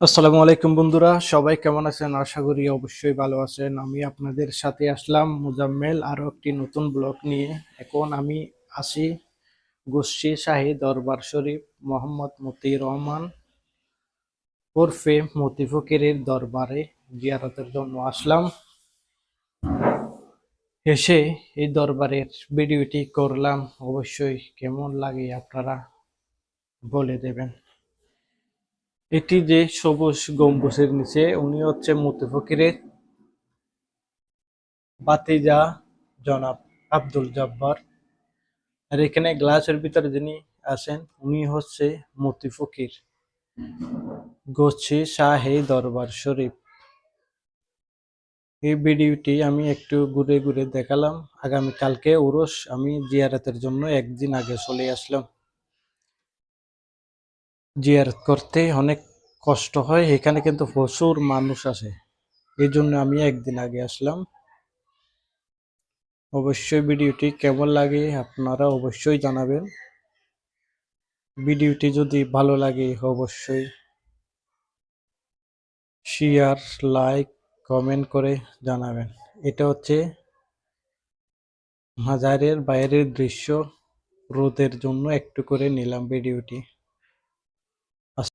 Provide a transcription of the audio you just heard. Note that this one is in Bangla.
আসসালামু আলাইকুম বন্ধুরা, সবাই কেমন আছেন? আশা করি অবশ্যই ভালো আছেন। আমি আপনাদের সাথে আসলাম মুজাম্মেল আরও একটি নতুন ব্লগ নিয়ে। এখন আমি আসি গোষ্ঠী শাহী দরবার শরীফ মোহাম্মদ মতি রহমান ওরফে মতি ফকিরের দরবারে জিয়ারতের জন্য আসলাম। এসে এই দরবারের ভিডিওটি করলাম। অবশ্যই কেমন লাগে আপনারা বলে দেবেন। এটি যে সবুজ গম্বুজের নিচে, উনি হচ্ছে মতি ফকিরের বাতিজা জনাব আব্দুল জব্বার। আর এখানে গ্লাসের ভিতরে যিনি আছেন, উনি হচ্ছে মতি ফকির। গোছি শাহে দরবার শরীফ। এই ভিডিওটি আমি একটু ঘুরে ঘুরে দেখালাম। আগামী কালকে উরস আমি জিয়ারাতের জন্য একদিন আগে চলে আসলাম। জিয়ারত করতে অনেক কষ্ট হয়, এখানে কিন্তু প্রচুর মানুষ আসে। এই জন্য আমি একদিন আগে আসলাম। অবশ্যই ভিডিওটি কেমন লাগে আপনারা অবশ্যই জানাবেন। ভিডিওটি যদি ভালো লাগে অবশ্যই শেয়ার, লাইক, কমেন্ট করে জানাবেন। এটা হচ্ছে মাজারের বাইরের দৃশ্য। রোদের জন্য একটু করে নিলাম ভিডিওটি।